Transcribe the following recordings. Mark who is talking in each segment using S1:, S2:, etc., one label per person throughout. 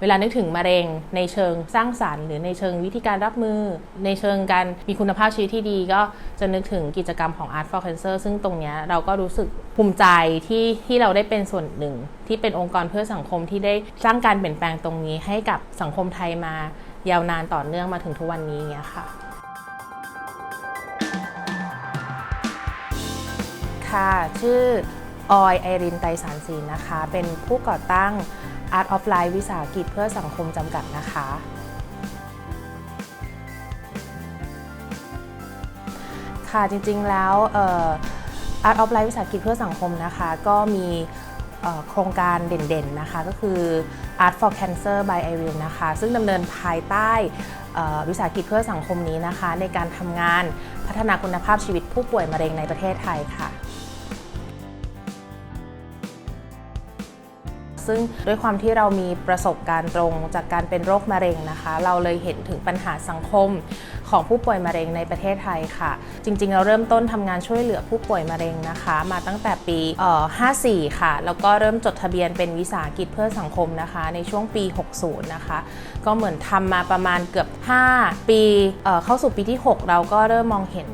S1: เวลานึกถึงมะเร็งในเชิงสร้างสรรค์ หรือในเชิงวิธีการรับมือ ในเชิงการมีคุณภาพชีวิตที่ดี ก็จะนึกถึงกิจกรรมของ Art for Cancer ซึ่งตรงนี้เราก็รู้สึกภูมิใจที่ที่เราได้เป็นส่วนหนึ่ง ที่เป็นองค์กรเพื่อสังคมที่ได้สร้างการเปลี่ยนแปลงตรงนี้ให้กับสังคมไทยมายาวนานต่อเนื่องมาถึงทุกวันนี้เงี้ยค่ะค่ะ ชื่อออยไอรินไตรสารศีลนะคะ เป็นผู้ก่อตั้ง Art of Life วิสาหกิจเพื่อสังคมจำกัดนะคะค่ะจริงๆแล้วอ่อ Art of Life วิสาหกิจเพื่อสังคมนะคะ ก็มีโครงการเด่นๆนะคะก็คือ Art for Cancer by i r i n นะคะ ซึ่งดำเนินภายใต้วิสาหกิจเพื่อสังคมนี้นะคะ ในการทำงานพัฒนาคุณภาพชีวิตผู้ป่วยมะเร็งในประเทศไทยค่ะ ซึ่งด้วยความที่เรามีประสบการณ์ตรงจากการเป็นโรคมะเร็งนะคะ เราเลยเห็นถึงปัญหาสังคม ของผู้ป่วยมะเร็งในประเทศไทยค่ะ จริงๆ เราเริ่มต้นทำงานช่วยเหลือผู้ป่วยมะเร็งนะคะ มาตั้งแต่ปีเอ่อ54 ค่ะ แล้วก็เริ่มจดทะเบียนเป็นวิสาหกิจเพื่อสังคมนะคะ ในช่วงปี 60 นะคะ ก็เหมือนทำมาประมาณเกือบ 5 ปีเอ่อเข้าสู่ปีที่ 6 เราก็เริ่มมองเห็น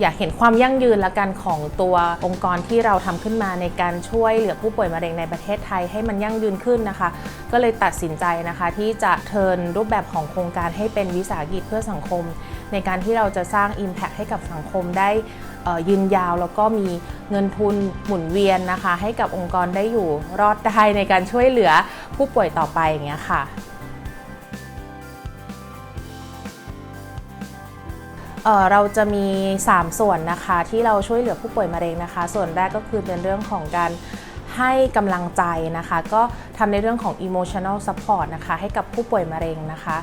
S1: อยากเห็นความยั่งยืนละกันของตัวองค์กรที่เราทำขึ้นมาในการช่วยเหลือผู้ป่วยมะเร็งในประเทศไทยให้มันยั่งยืนขึ้นนะคะ ก็เลยตัดสินใจนะคะที่จะเทินรูปแบบของโครงการให้เป็นวิสาหกิจเพื่อสังคม ในการที่เราจะสร้าง Impact ให้กับสังคมได้ยืนยาวแล้วก็มีเงินทุนหมุนเวียนนะคะ ให้กับองค์กรได้อยู่รอดได้ในการช่วยเหลือผู้ป่วยต่อไปอย่างเงี้ยค่ะเเราจะมี 3 ส่วนนะคะที่เราช่วยเหลือผู้ป่วยมะเร็งนะคะ ส่วนแรกก็คือเป็นเรื่องของการ ให้กำลังใจนะคะ ก็ทำในเรื่องของ emotional support นะคะ ให้กับผู้ป่วยมะเร็งนะคะ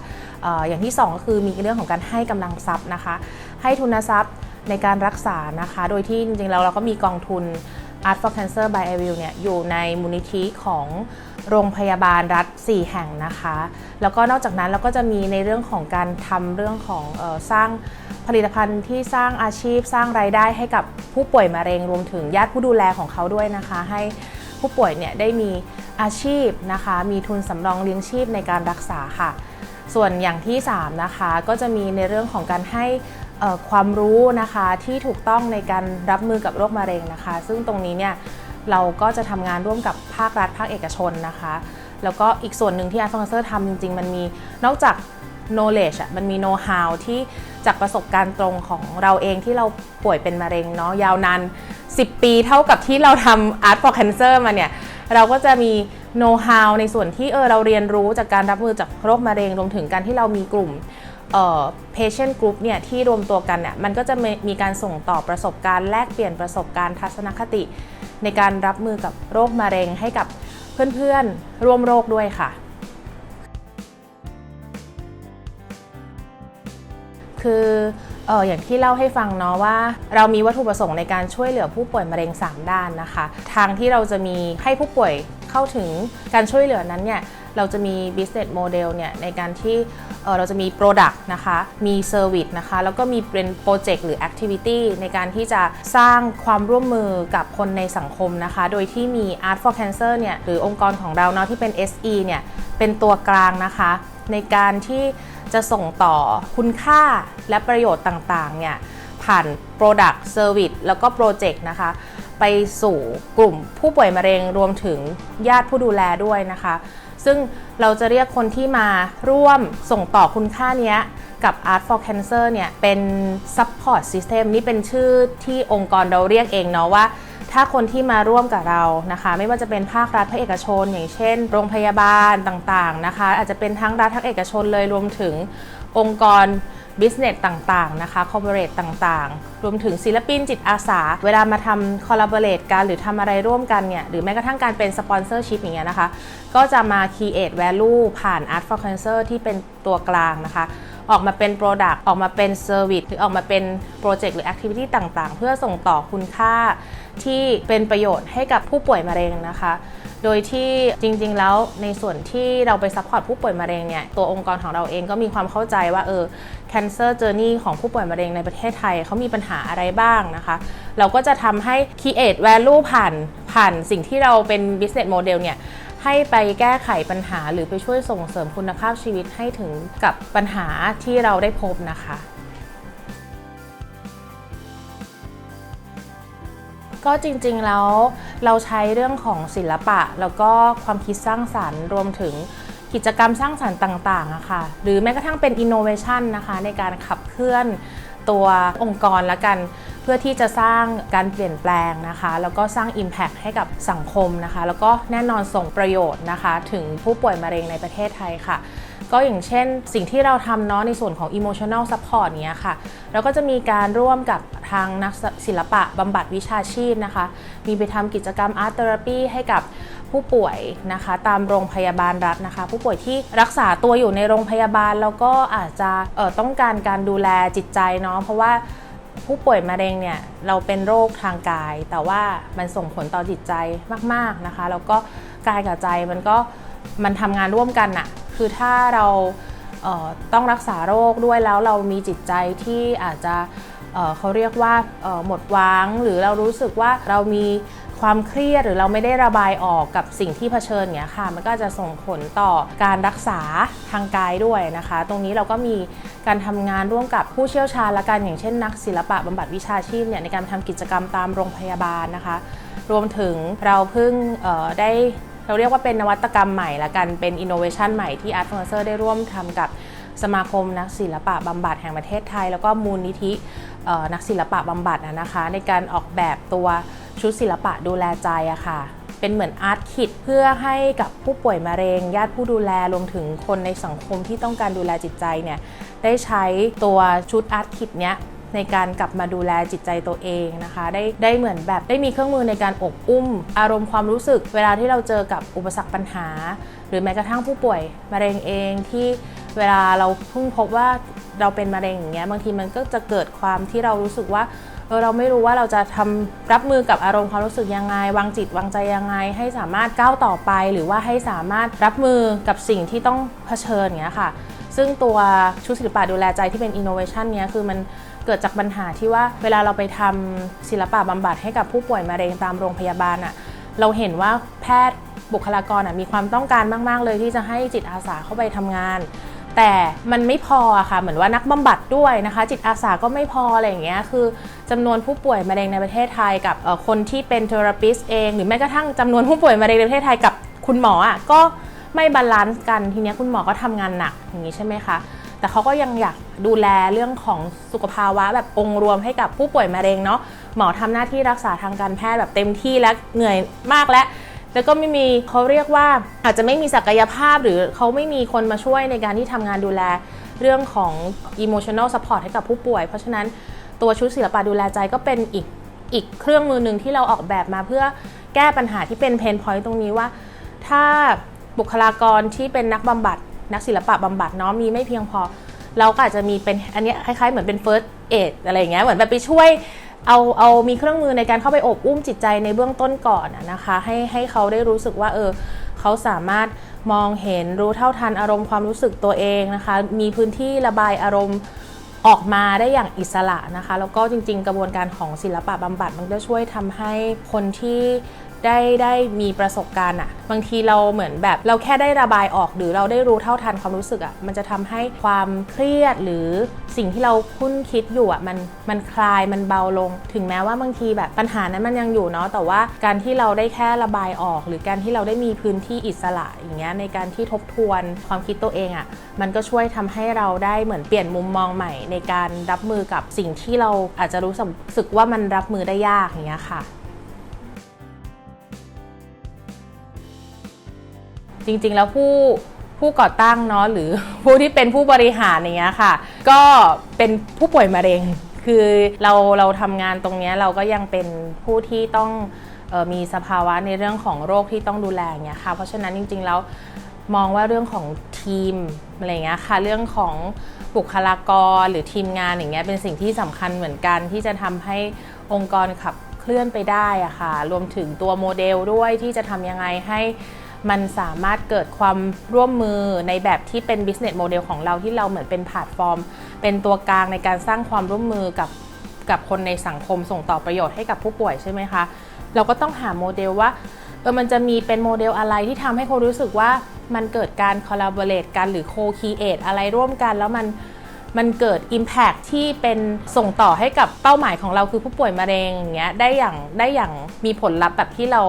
S1: อออย่างที่2ก็คือมีเรื่องของการให้กำลังทรัพย์นะคะ ให้ทุนทรัพย์ในการรักษานะคะ โดยที่จริงๆแล้วเราก็มีกองทุน Art for Cancer by i r i l เนี่ยอยู่ในมูลนิธิของโรงพยาบาลรัฐ 4 แห่งนะคะ แล้วก็นอกจากนั้นเราก็จะมีในเรื่องของการทำเรื่องของออสร้างผลิตภัณฑ์ที่สร้างอาชีพสร้างรายได้ให้กับผู้ป่วยมะเร็งรวมถึงญาติผู้ดูแลของเขาด้วยนะคะ ให้ ผู้ป่วยเนี่ยได้มีอาชีพนะคะ มีทุนสำรองเลี้ยงชีพในการรักษาค่ะ ส่วนอย่างที่ 3 นะคะ ก็จะมีในเรื่องของการให้ความรู้นะคะที่ถูกต้องในการรับมือกับโรคมะเร็งนะคะ ซึ่งตรงนี้เนี่ยเราก็จะทำงานร่วมกับภาครัฐภาคเอกชนนะคะ แล้วก็อีกส่วนหนึ่งที่ Art for Cancer ทำจริง ๆ มันมีนอกจาก knowledge อะมันมี know how ที่จากประสบการณ์ตรงของเราเองที่เราป่วยเป็นมะเร็งเนาะยาวนาน 10 ปีเท่ากับที่เราทำ Art for Cancer มาเนี่ย เราก็จะมี know how ในส่วนที่เออเราเรียนรู้จากการรับมือจากโรคมะเร็งรวมถึงการที่เรามีกลุ่มเอ่อ patient group เนี่ยที่รวมตัวกันเนี่ยมันก็จะมมีการส่งต่อประสบการณ์แลกเปลี่ยนประสบการณ์ทัศนคติ ในการรับมือกับโรคมะเร็งให้กับเพื่อนๆร่วมโรคด้วยค่ะ คืออออย่างที่เล่าให้ฟังเนาะว่า เรามีวัตถุประสงค์ในการช่วยเหลือผู้ป่วยมะเร็ง 3 ด้านนะคะ ทางที่เราจะมีให้ผู้ป่วยเข้าถึงการช่วยเหลือนั้นเนี่ยเราจะมี business model เนี่ยในการที่เเราจะมี product นะคะ มี service นะคะ แล้วก็มีเป็น project หรือ activity ในการที่จะสร้างความร่วมมือกับคนในสังคมนะคะ โดยที่มี Art for Cancer เนี่ยหรือองค์กรของเราเนาะที่เป็น SE เนี่ยเป็นตัวกลางนะคะ ในการที่จะส่งต่อคุณค่าและประโยชน์ต่างๆเนี่ยผ่าน Product Service แล้วก็ Project นะคะ ไปสู่กลุ่มผู้ป่วยมะเร็งรวมถึงญาติผู้ดูแลด้วยนะคะ ซึ่งเราจะเรียกคนที่มาร่วมส่งต่อคุณค่านี้กับ Art for Cancer เนี่ยเป็น Support System นี่เป็นชื่อที่องค์กรเราเรียกเองเนาะว่า ถ้าคนที่มาร่วมกับเรานะคะ ไม่ว่าจะเป็นภาครัฐภาคเอกชน อย่างเช่น โรงพยาบาลต่างๆนะคะ อาจจะเป็นทั้งรัฐทั้งเอกชนเลยรวมถึงองค์กร บิสเนสต่างๆนะคะคอร์เปอเรทต่างๆ รวมถึงศิลปินจิตอาสา เวลามาทำ collaborate กันหรือทำอะไรร่วมกันเนี่ยหรือแม้กระทั่งการเป็นสปอนเซอร์ชิพอย่างเงี้ยนะคะ ก็จะมา create value ผ่าน Art for Cancer ที่เป็นตัวกลางนะคะ ออกมาเป็น Product ออกมาเป็น Service หรือออกมาเป็น Project หรือ Activity ต่างๆ เพื่อส่งต่อคุณค่าที่เป็นประโยชน์ให้กับผู้ป่วยมะเร็งนะคะ โดยที่จริงๆ แล้วในส่วนที่เราไปซัพพอร์ตผู้ป่วยมะเร็งเนี่ยตัวองค์กรของเราเองก็มีความเข้าใจว่าเออ cancer journey ของผู้ป่วยมะเร็งในประเทศไทยเขามีปัญหาอะไรบ้างนะคะ เราก็จะทำให้ create value ผ่านผ่านสิ่งที่เราเป็น business model เนี่ย ให้ไปแก้ไขปัญหาหรือไปช่วยส่งเสริมคุณภาพชีวิตให้ถึงกับปัญหาที่เราได้พบนะคะก็จริงๆแล้วเราใช้เรื่องของศิลปะ แล้วก็ความคิดสร้างสรรค์รวมถึงกิจกรรมสร้างสรรค์ต่างๆอะค่ะหรือแม้กระทั่งเป็น innovation นะคะในการขับเคลื่อน ตัวองค์กรละกัน เพื่อที่จะสร้างการเปลี่ยนแปลงนะคะ แล้วก็สร้าง Impact ให้กับสังคมนะคะ แล้วก็แน่นอนส่งประโยชน์นะคะ ถึงผู้ป่วยมะเร็งในประเทศไทยค่ะ ก็อย่างเช่น สิ่งที่เราทำเนาะในส่วนของ emotional support เนี้ยค่ะ เราก็จะมีการร่วมกับทางนักศิลปะบำบัดวิชาชีพนะคะ มีไปทำกิจกรรม art therapy ให้กับ ผู้ป่วยนะคะ ตามโรงพยาบาลรัฐนะคะ ผู้ป่วยที่รักษาตัวอยู่ในโรงพยาบาล แล้วก็อาจจะต้องการการดูแลจิตใจเนาะเพราะว่าผู้ป่วยมะเร็งเนี่ยเราเป็นโรคทางกาย แต่ว่ามันส่งผลต่อจิตใจมากๆนะคะแล้วก็กายกับใจมันก็มันทำงานร่วมกันน่ะคือถ้าเราเต้องรักษาโรคด้วยแล้วเรามีจิตใจที่อาจจะเเขาเรียกว่าหมดหวังหรือเรารู้สึกว่าเรามี ความเครียดหรือเราไม่ได้ระบายออกกับสิ่งที่เผชิญเนี้ยค่ะ มันก็จะส่งผลต่อการรักษาทางกายด้วยนะคะ ตรงนี้เราก็มีการทำงานร่วมกับผู้เชี่ยวชาญละกันอย่างเช่นนักศิลปะบำบัดวิชาชีพเนี่ยในการทำกิจกรรมตามโรงพยาบาลนะคะ รวมถึงเราเพิ่งเอ่อได้เราเรียกว่าเป็นนวัตกรรมใหม่ละกัน เป็น innovation ใหม่ที่ Art f u r n i t u r ได้ร่วมทำกับสมาคมนักศิลปะบำบัดแห่งประเทศไทย แล้วก็มูลนิธินักศิลปะบำบัดนะคะ ในการออกแบบตัว ชุดศิลปะดูแลใจอะค่ะ เป็นเหมือนอาร์ตคิดเพื่อให้กับผู้ป่วยมะเร็ง ญาติผู้ดูแลรวมถึงคนในสังคมที่ต้องการดูแลจิตใจเนี่ยได้ใช้ตัวชุดอาร์ตคิดเนี้ยในการกลับมาดูแลจิตใจตัวเองนะคะ ได้ได้เหมือนแบบได้มีเครื่องมือในการอบอุ้ม อารมณ์ความรู้สึก เวลาที่เราเจอกับอุปสรรคปัญหา หรือแม้กระทั่งผู้ป่วยมะเร็งเองที่เวลาเราเพิ่งพบว่าเราเป็นมะเร็งอย่างเงี้ยบางทีมันก็จะเกิดความที่เรารู้สึกว่า เราไม่รู้ว่าเราจะทำรับมือกับอารมณ์ความรู้สึกยังไง วางจิตวางใจยังไง ให้สามารถก้าวต่อไป หรือว่าให้สามารถรับมือกับสิ่งที่ต้องเผชิญอย่างเงี้ยค่ะ ซึ่งตัวชุดศิลปะดูแลใจที่เป็น innovation เนี้ยคือมันเกิดจากปัญหาที่ว่าเวลาเราไปทำศิลปะบำบัดให้กับผู้ป่วยมะเร็งตามโรงพยาบาลอะเราเห็นว่าแพทย์บุคลากรอะมีความต้องการมาก ๆ เลยที่จะให้จิตอาสาเข้าไปทำงาน แต่มันไม่พอค่ะ เหมือนว่านักบำบัดด้วยนะคะ จิตอาสาก็ไม่พออะไรอย่างเงี้ยคือจำนวนผู้ป่วยมะเร็งในประเทศไทยกับคนที่เป็นเทอราปิสเอง หรือแม้กระทั่งจำนวนผู้ป่วยมะเร็งในประเทศไทยกับคุณหมออะก็ไม่บาลานซ์กันทีเนี้ยคุณหมอก็ทำงานหนักอย่างนี้ใช่ไหมคะแต่เขาก็ยังอยากดูแลเรื่องของสุขภาวะแบบองค์รวมให้กับผู้ป่วยมะเร็งเนาะหมอทำหน้าที่รักษาทางการแพทย์แบบเต็มที่และเหนื่อยมากแล้ว แล้วก็ไม่มีเขาเรียกว่าอาจจะไม่มีศักยภาพหรือเขาไม่มีคนมาช่วยในการที่ทำงานดูแลเรื่องของ emotional support ให้กับผู้ป่วย เพราะฉะนั้นตัวชุดศิลปะดูแลใจก็เป็นอีกอีกเครื่องมือหนึ่งที่เราออกแบบมาเพื่อแก้ปัญหาที่เป็นเพนพอยต์ตรงนี้ว่า ถ้าบุคลากรที่เป็นนักบำบัด นักศิลปะบำบัดเนาะมีไม่เพียงพอ เราก็อาจจะมีเป็นอันนี้คล้ายๆเหมือนเป็น first aid อะไรอย่างเงี้ยเหมือนแบบไปช่วย เอาเอามีเครื่องมือในการเข้าไปอบอุ้มจิตใจในเบื้องต้นก่อนนะคะ ให้ให้เขาได้รู้สึกว่าเออเขาสามารถมองเห็นรู้เท่าทันอารมณ์ความรู้สึกตัวเองนะคะ มีพื้นที่ระบายอารมณ์ออกมาได้อย่างอิสระนะคะ แล้วก็จริงๆ กระบวนการของศิลปะบำบัดมันก็ช่วยทำให้คนที่ ได้ได้มีประสบการณ์อะบางทีเราเหมือนแบบเราแค่ได้ระบายออกหรือเราได้รู้เท่าทันความรู้สึกอะมันจะทำให้ความเครียดหรือสิ่งที่เราคุ้นคิดอยู่อะมันมันคลายมันเบาลง ถึงแม้ว่าบางทีแบบปัญหานั้นมันยังอยู่เนาะแต่ว่าการที่เราได้แค่ระบายออก หรือการที่เราได้มีพื้นที่อิสระอย่างเงี้ยในการที่ทบทวนความคิดตัวเองอะมันก็ช่วยทำให้เราได้เหมือนเปลี่ยนมุมมองใหม่ ในการรับมือกับสิ่งที่เราอาจจะรู้สึกว่ามันรับมือได้ยากอย่างเงี้ยค่ะ จริงๆ แล้วผู้ผู้ก่อตั้งเนาะหรือผู้ที่เป็นผู้บริหารอย่างเงี้ยค่ะ ก็เป็นผู้ป่วยมะเร็ง คือเราเราทำงานตรงเนี้ยเราก็ยังเป็นผู้ที่ต้องออมีสภาวะในเรื่องของโรคที่ต้องดูแลอย่างเงี้ยค่ะ เพราะฉะนั้นจริง ๆ แล้วมองว่าเรื่องของทีมอะไรเงี้ยค่ะเรื่องของบุคลากรหรือทีมงานอย่างเงี้ยเป็นสิ่งที่สำคัญเหมือนกันที่จะทำให้องค์กรขับเคลื่อนไปได้อะค่ะ รวมถึงตัวโมเดลด้วยที่จะทำยังไงให้ มันสามารถเกิดความร่วมมือในแบบที่เป็น business model ของเราที่เราเหมือนเป็นแพลตฟอร์ม เป็นตัวกลางในการสร้างความร่วมมือกับกับคนในสังคมส่งต่อประโยชน์ให้กับผู้ป่วยใช่ไหมคะ เราก็ต้องหาโมเดลว่าเออมันจะมีเป็นโมเดลอะไรที่ทำให้คนรู้สึกว่ามันเกิดการ collaborate กันหรือ co-create อะไรร่วมกันแล้วมันมันเกิด Impact ที่เป็นส่งต่อให้กับเป้าหมายของเราคือผู้ป่วยมะเร็งอย่างเงี้ยได้อย่างได้อย่างมีผลลัพธ์แบบที่เรา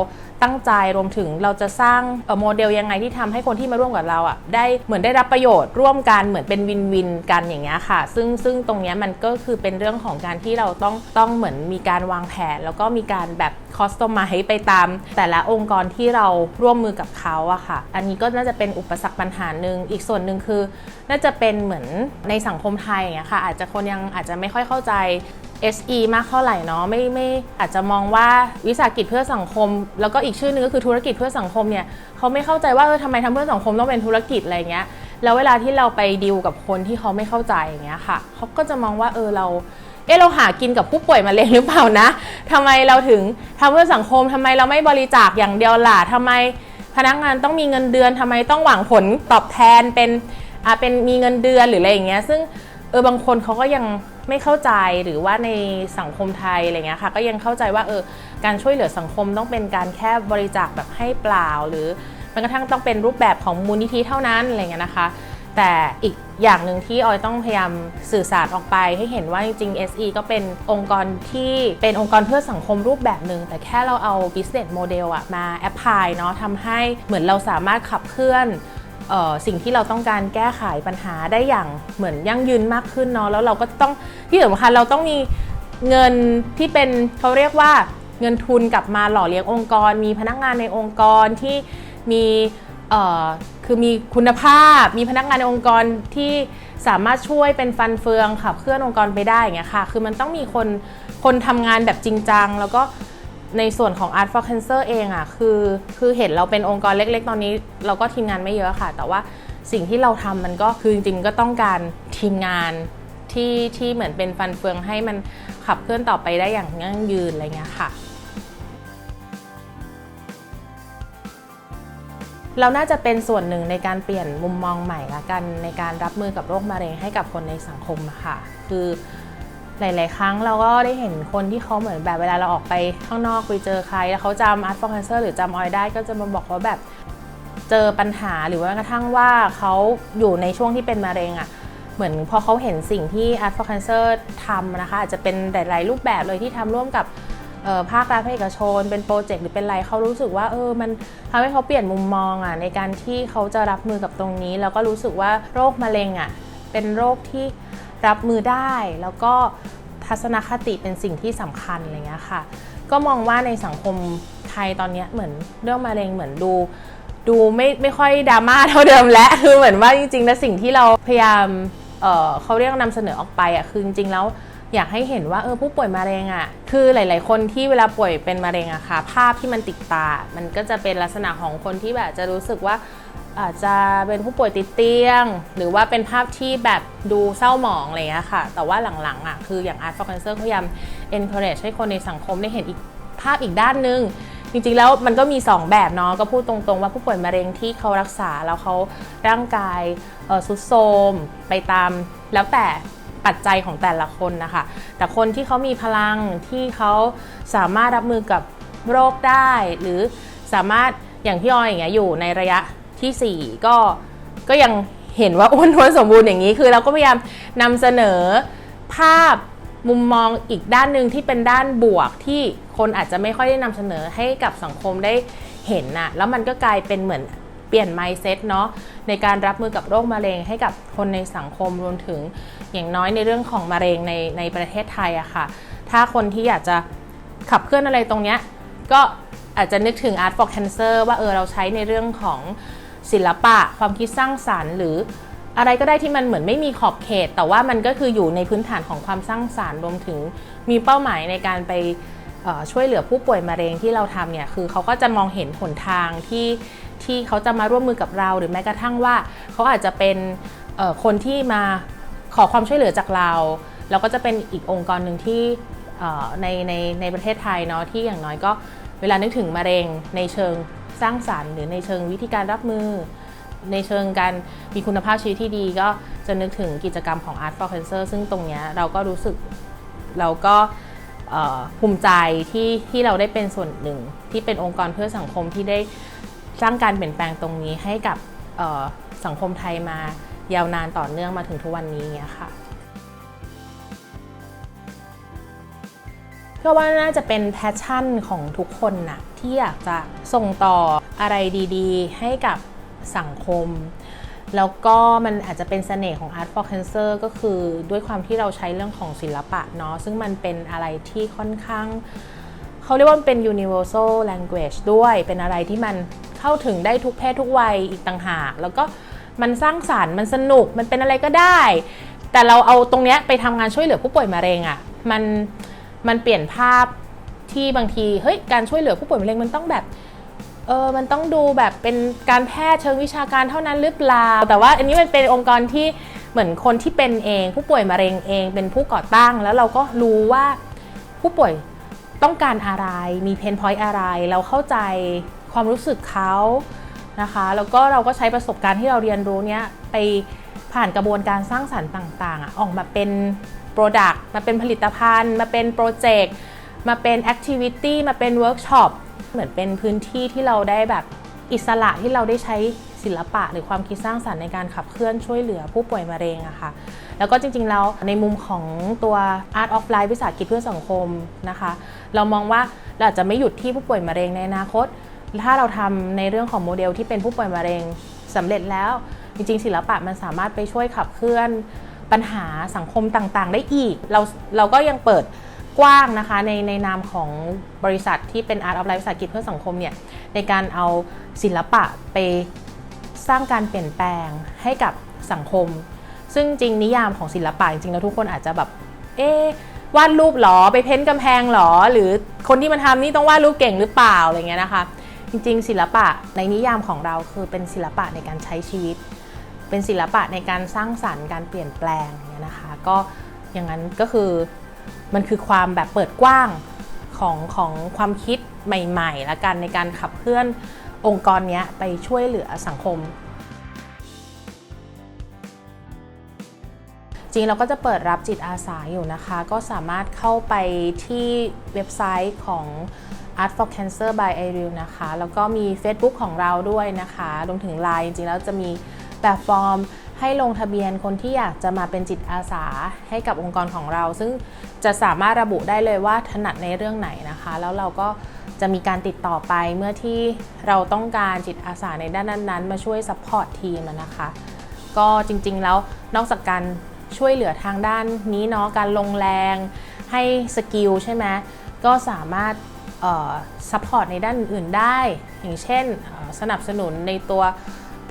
S1: ตั้งใจรวมถึงเราจะสร้างโมเดลยังไงที่ทำให้คนที่มาร่วมกับเราอะได้เหมือนได้รับประโยชน์ร่วมกันเหมือนเป็นวินวินกันอย่างเงี้ยค่ะ ซึ่งซึ่งตรงเนี้ยมันก็คือเป็นเรื่องของการที่เราต้องต้องเหมือนมีการวางแผน แล้วก็มีการแบบคอสตอมมาให้ไปตาม แต่ละองค์กรที่เราร่วมมือกับเขาอะค่ะ อันนี้ก็น่าจะเป็นอุปสรรคปัญหาหนึ่งอีกส่วนหนึ่งคือ น่าจะเป็นเหมือนในสังคมไทยอย่างเงี้ยค่ะ อาจจะคนยังอาจจะไม่ค่อยเข้าใจ SE มากเท่าไหร่เนาะไม่ไม่อาจจะมองว่าวิสาหกิจเพื่อสังคม แล้วก็อีกชื่อนึงก็คือธุรกิจเพื่อสังคมเนี่ยเขาไม่เข้าใจว่าเออทำไมทำเพื่อสังคมต้องเป็นธุรกิจอะไรเงี้ยแล้วเวลาที่เราไปดีลกับคนที่เขาไม่เข้าใจอย่างเงี้ยค่ะเขาก็จะมองว่าเออเราเอะเราหากินกับผู้ป่วยมะเร็งหรือเปล่านะทำไมเราถึงทำเพื่อสังคมทำไมเราไม่บริจาคอย่างเดียวล่ะทำไมพนักงานต้องมีเงินเดือนทำไมต้องหวังผลตอบแทนเป็นอ่าเป็นมีเงินเดือนหรืออะไรอย่างเงี้ยซึ่งเออบางคนเขาก็ยัง ไม่เข้าใจหรือว่าในสังคมไทยอะไรเงี้ยค่ะก็ยังเข้าใจว่าเออการช่วยเหลือสังคมต้องเป็นการแค่บริจาคแบบให้เปล่า หรือแม้กระทั่งต้องเป็นรูปแบบของมูลนิธิเท่านั้นอะไรเงี้ยนะคะ แต่อีกอย่างหนึ่งที่ออยต้องพยายามสื่อสารออกไปให้เห็นว่าจริงๆ SE ก็เป็นองค์กรที่เป็นองค์กรเพื่อสังคมรูปแบบหนึ่งแต่แค่เราเอา business model อะมาแอพพลายเนาะทำให้เหมือนเราสามารถขับเคลื่อน สิ่งที่เราต้องการแก้ไขปัญหาได้อย่างเหมือนยั่งยืนมากขึ้นเนาะแล้วเราก็ต้องที่สำคัญเราต้องมีเงินที่เป็นเขาเรียกว่าเงินทุนกลับมาหล่อเลี้ยงองค์กร มีพนักงานในองค์กรที่มีคือมีคุณภาพ มีพนักงานในองค์กรที่สามารถช่วยเป็นฟันเฟืองขับเคลื่อนองค์กรไปได้อย่างเงี้ยค่ะ คือมันต้องมีคนคนทำงานแบบจริงจัง แล้วก็ ในส่วนของ Art for Cancer เองอะ่ะคือคือเห็นเราเป็นองค์กรเล็ก ๆ ตอนนี้เราก็ทีมงานไม่เยอะค่ะ แต่ว่าสิ่งที่เราทำมันก็คือจริงๆก็ต้องการทีมงานที่ที่เหมือนเป็นฟันเฟืองให้มันขับเคลื่อนต่อไปได้อย่างยั่งยืนอะไรเงี้ยค่ะ เราน่าจะเป็นส่วนหนึ่งในการเปลี่ยนมุมมองใหม่ละกันในการรับมือกับโรคมะเร็งให้กับคนในสังคมค่ะ คือ หลาย ๆ ครั้งเราก็ได้เห็นคนที่เขาเหมือนแบบเวลาเราออกไปข้างนอกไปเจอใคร แล้วเขาจำ Art for Cancer หรือจำออยได้ก็จะมาบอกว่าแบบเจอปัญหาหรือว่ากระทั่งว่าเขาอยู่ในช่วงที่เป็นมะเร็งอะเหมือนพอเขาเห็นสิ่งที่ Art for Cancer ทำนะคะ อาจจะเป็นหลายๆรูปแบบเลยที่ทำร่วมกับภาครัฐภาคเอกชน เป็นโปรเจกต์หรือเป็นอะไรเขารู้สึกว่าเออมันทำให้เขาเปลี่ยนมุมมองอะในการที่เขาจะรับมือกับตรงนี้ แล้วก็รู้สึกว่าโรคมะเร็งอะเป็นโรคที่ รับมือได้ แล้วก็ทัศนคติเป็นสิ่งที่สำคัญอะไรเงี้ยค่ะ ก็มองว่าในสังคมไทยตอนเนี้ยเหมือนเรื่องมะเร็งเหมือนดูดูไม่ไม่ค่อยดราม่าเท่าเดิมแล้วคือเหมือนว่าจริงๆแล้วสิ่งที่เราพยายามเอ่อเขาเรียกนำเสนอออกไปอะคือจริงๆแล้วอยากให้เห็นว่าเออผู้ป่วยมะเร็งอะคือหลาย ๆ คนที่เวลาป่วยเป็นมะเร็งอะค่ะ ภาพที่มันติดตา มันก็จะเป็นลักษณะของคนที่แบบจะรู้สึกว่า อาจจะเป็นผู้ป่วยติดเตียง หรือว่าเป็นภาพที่แบบดูเศร้าหมองอะไรอย่างเงี้ยค่ะ แต่ว่าหลังๆอะคืออย่าง Art for Cancer พยายาม encourage ให้คนในสังคมได้เห็นอีกภาพอีกด้านหนึง จริงๆแล้วมันก็มี 2 แบบเนาะก็พูดตรงๆ ว่าผู้ป่วยมะเร็งที่เขารักษาแล้วเขาร่างกายสุดโทมไปตามแล้วแต่ปัจจัยของแต่ละคนนะคะ แต่คนที่เขามีพลังที่เขาสามารถรับมือกับโรคได้ หรือสามารถอย่างพี่ออยอย่างเงี้ยอยู่ในระยะ ทีสี่ 4 ก็ก็ยังเห็นว่าอ้วนท้วนสมบูรณ์อย่างนี้คือเราก็พยายามนำเสนอภาพมุมมองอีกด้านหนึ่งที่เป็นด้านบวกที่คนอาจจะไม่ค่อยได้นำเสนอให้กับสังคมได้เห็นน่ะแล้วมันก็กลายเป็นเหมือนเปลี่ยน mindset เนาะในการรับมือกับโรคมะเร็งให้กับคนในสังคมรวมถึงอย่างน้อยในเรื่องของมะเร็งในในประเทศไทยอะค่ะ ถ้าคนที่อยากจะขับเคลื่อนอะไรตรงเนี้ยก็อาจจะนึกถึง Art for Cancer ว่าเออเราใช้ในเรื่องของ ศิลปะ ความคิดสร้างสารรค์ หรืออะไรก็ได้ที่มันเหมือนไม่มีขอบเขต แต่ว่ามันก็คืออยู่ในพื้นฐานของความสร้างสารรค์รวมถึงมีเป้าหมายในการไปช่วยเหลือผู้ป่วยมะเร็งที่เราทำเนี่ยคือเขาก็จะมองเห็นหนทางที่ที่เขาจะมาร่วมมือกับเรา หรือแม้กระทั่งว่า เขาอาจจะเป็นคนที่มาขอความช่วยเหลือจากเราแล้วก็จะเป็นอีกองค์กรหนึ่งที่ในในในประเทศไทยเนาะที่อย่างน้อยก็เวลานึกถึงมะเร็งในเชิง สร้างสารรค์ หรือในเชิงวิธีการรับมือ ในเชิงการมีคุณภาพชีวิตที่ดีก็จะนึกถึงกิจกรรมของ Art for Cancer ซึ่งตรงนี้เราก็รู้สึกเราก็ภูมิใจที่ที่เราได้เป็นส่วนหนึ่ง ที่เป็นองค์กรเพื่อสังคมที่ได้สร้างการเปลี่ยนแปลงตรงนี้ให้กับสังคมไทยมายาวนานต่อเนื่องมาถึงทุกวันนี้เงี้ยค่ะ เชื่อว่าน่าจะเป็นแพชชั่นของทุกคนนะที่อยากจะส่งต่ออะไรดีๆ ให้กับสังคม แล้วก็มันอาจจะเป็นเสน่ห์ของ Art for Cancer ก็คือด้วยความที่เราใช้เรื่องของศิลปะเนาะซึ่งมันเป็นอะไรที่ค่อนข้าง เขาเรียกว่าเป็น universal language ด้วยเป็นอะไรที่มันเข้าถึงได้ทุกเพศทุกวัยอีกต่างหาก แล้วก็มันสร้างสารรค์มันสนุกมันเป็นอะไรก็ได้ แต่เราเอาตรงเนี้ยไปทำงานช่วยเหลือผู้ป่วยมะเร็งอะ่ะมัน มันเปลี่ยนภาพที่บางทีเฮ้ยการช่วยเหลือผู้ป่วยมะเร็งมันต้องแบบเออมันต้องดูแบบเป็นการแพทย์เชิงวิชาการเท่านั้นหรือเปล่า แต่ว่าอันนี้มันเป็นองค์กรที่เหมือนคนที่เป็นเอง ผู้ป่วยมะเร็งเอง เป็นผู้ก่อตั้ง แล้วเราก็รู้ว่าผู้ป่วยต้องการอะไร มีเพนพอยต์อะไร เราเข้าใจความรู้สึกเขานะคะ แล้วก็เราก็ใช้ประสบการณ์ที่เราเรียนรู้เนี้ยไปผ่านกระบวนการสร้างสรรค์ต่างๆอะออกมาเป็น Product มาเป็นผลิตภัณฑ์ มาเป็นโปรเจกต์มาเป็นแอคทิวิตี้มาเป็นเวิร์กช็อปเหมือนเป็นพื้นที่ที่เราได้แบบอิสระที่เราได้ใช้ศิลปะ หรือความคิดสร้างสรรค์ในการขับเคลื่อนช่วยเหลือผู้ป่วยมะเร็งอะค่ะแล้วก็จริงๆแล้วในมุมของตัว Art of Life วิสาหกิจเพื่อสังคมนะคะ เรามองว่าเราอาจจะไม่หยุดที่ผู้ป่วยมะเร็งในอนาคต ถ้าเราทำในเรื่องของโมเดลที่เป็นผู้ป่วยมะเร็งสำเร็จแล้ว จริงๆ ศิลปะมันสามารถไปช่วยขับเคลื่อน ปัญหาสังคมต่างๆ ได้อีก เราเราก็ยังเปิดกว้างนะคะในในนามของบริษัทที่เป็น Art of Life วิสาหกิจเพื่อสังคมเนี่ยในการเอาศิลปะไปสร้างการเปลี่ยนแปลงให้กับสังคม ซึ่งจริงนิยามของศิลปะจริงๆแล้วทุกคนอาจจะแบบ เอ๊วาดรูปหรอไปเพ้นท์กำแพงหรอ หรือคนที่มาทำนี่ต้องวาดรูปเก่งหรือเปล่าอะไรเงี้ยนะคะ จริงๆ ศิลปะในนิยามของเราคือเป็นศิลปะในการใช้ชีวิต เป็นศิลปะในการสร้างสรรค์การเปลี่ยนแปลงเนี่ยนะคะ ก็อย่างนั้นก็คือมันคือความแบบเปิดกว้างของของความคิดใหม่ๆ และกันในการขับเคลื่อนองค์กรเนี้ยไปช่วยเหลือสังคม จริงเราก็จะเปิดรับจิตอาสาอยู่นะคะ ก็สามารถเข้าไปที่เว็บไซต์ของ Art for Cancer by Iril นะคะ แล้วก็มี Facebook ของเราด้วยนะคะรวมถึง Line จริงๆแล้วจะมี แบบฟอร์มให้ลงทะเบียนคนที่อยากจะมาเป็นจิตอาสาให้กับองค์กรของเรา ซึ่งจะสามารถระบุได้เลยว่าถนัดในเรื่องไหนนะคะ แล้วเราก็จะมีการติดต่อไปเมื่อที่เราต้องการจิตอาสาในด้านนั้นๆ มาช่วยซัพพอร์ตทีมนะคะ ก็จริงๆแล้วนอกจากการช่วยเหลือทางด้านนี้เนาะการลงแรงให้สกิลใช่ไหมก็สามารถซัพพอร์ตในด้านอื่นๆได้ อย่างเช่นสนับสนุนในตัว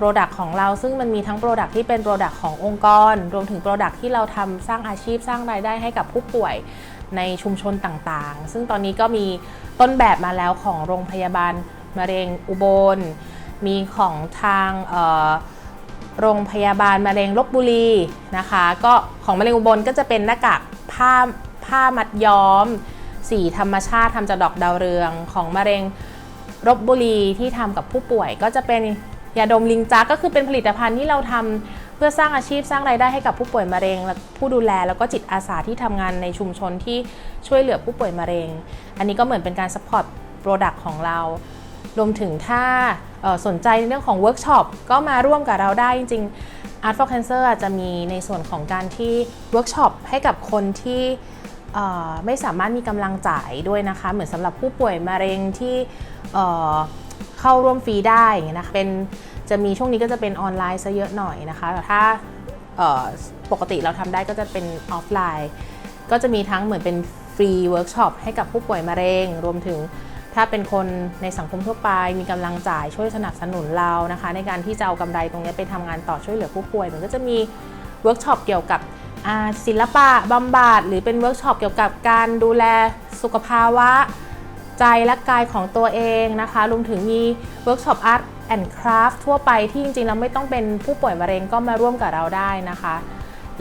S1: Product ของเราซึ่งมันมีทั้ง Product ที่เป็น Product ขององค์กร รวมถึง Product ที่เราทำสร้างอาชีพสร้างรายได้ให้กับผู้ป่วยในชุมชนต่างๆ ซึ่งตอนนี้ก็มีต้นแบบมาแล้วของโรงพยาบาลมะเร็งอุบล มีของทางโรงพยาบาลมะเร็งลบบุรีนะคะ ก็ของมะเร็งอุบลก็จะเป็นหน้ากากผ้าผ้ามัดย้อม สีธรรมชาติทำจากดอกดาวเรืองของมะเร็งลบบุรีที่ทำกับผู้ป่วยก็จะเป็น ยาดมลิงจักก็คือเป็นผลิตภัณฑ์ที่เราทำเพื่อสร้างอาชีพสร้างรายได้ให้กับผู้ป่วยมะเร็ง และผู้ดูแลแล้วก็จิตอาสาที่ทำงานในชุมชนที่ช่วยเหลือผู้ป่วยมะเร็ง อันนี้ก็เหมือนเป็นการซัพพอร์ตโปรดักต์ของเรา รวมถึงถ้าสนใจในเรื่องของเวิร์กช็อปก็มาร่วมกับเราได้จริงๆ Art for Cancer อาจจะมีในส่วนของการที่เวิร์กช็อปให้กับคนที่ไม่สามารถมีกำลังจ่ายด้วยนะคะ เหมือนสำหรับผู้ป่วยมะเร็งที่ เข้าร่วมฟรีได้เงี้ยนะคะเป็นจะมีช่วงนี้ก็จะเป็นออนไลน์ซะเยอะหน่อยนะคะแต่ถ้าปกติเราทำได้ก็จะเป็นออฟไลน์ ก็จะมีทั้งเหมือนเป็นฟรีเวิร์กช็อปให้กับผู้ป่วยมะเร็ง รวมถึงถ้าเป็นคนในสังคมทั่วไป มีกำลังจ่ายช่วยสนับสนุนเรานะคะ ในการที่จะเอากำไรตรงนี้ไปทำงานต่อช่วยเหลือผู้ป่วย มันก็จะมีเวิร์กช็อปเกี่ยวกับศิลปะบำบัดหรือเป็นเวิร์กช็อปเกี่ยวกับการดูแลสุขภาวะ ใจและกายของตัวเองนะคะรวมถึงมีเวิร์กช็อปอาร์ตแอนด์คราฟทั่วไปที่จริงๆแล้วไม่ต้องเป็นผู้ป่วยมะเร็งก็มาร่วมกับเราได้นะคะ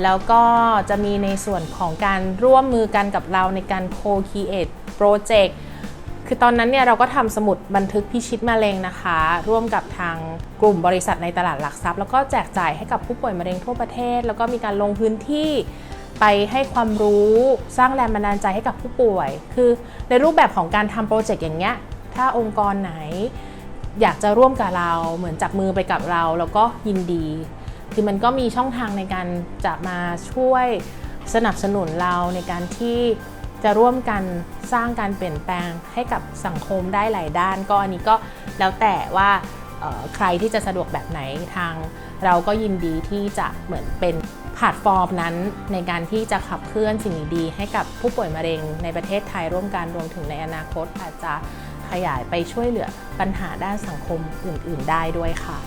S1: แล้วก็จะมีในส่วนของการร่วมมือกันกับเราในการ co-create project คือตอนนั้นเนี่ยเราก็ทำสมุดบันทึกพิชิตมะเร็งนะคะ ร่วมกับทางกลุ่มบริษัทในตลาดหลักทรัพย์ แล้วก็แจกจ่ายให้กับผู้ป่วยมะเร็งทั่วประเทศ แล้วก็มีการลงพื้นที่ ไปให้ความรู้สร้างแรงบันดาลใจให้กับผู้ป่วย คือในรูปแบบของการทำโปรเจกต์อย่างเงี้ย ถ้าองค์กรไหนอยากจะร่วมกับเราเหมือนจับมือไปกับเรา แล้วก็ยินดี คือมันก็มีช่องทางในการจะมาช่วยสนับสนุนเราในการที่จะร่วมกันสร้างการเปลี่ยนแปลงให้กับสังคมได้หลายด้าน ก็อันนี้ก็แล้วแต่ว่าใครที่จะสะดวกแบบไหนทางเราก็ยินดีที่จะเหมือนเป็น พลตฟอร์มนั้นในการที่จะขับเคลื่อนสิ่งดีๆให้กับผู้ป่วยมะเร็งในประเทศไทยร่วมกันรวมถึงในอนาคตอาจจะขยายไปช่วยเหลือปัญหาด้านสังคมอื่น ๆ ได้ด้วยค่ะ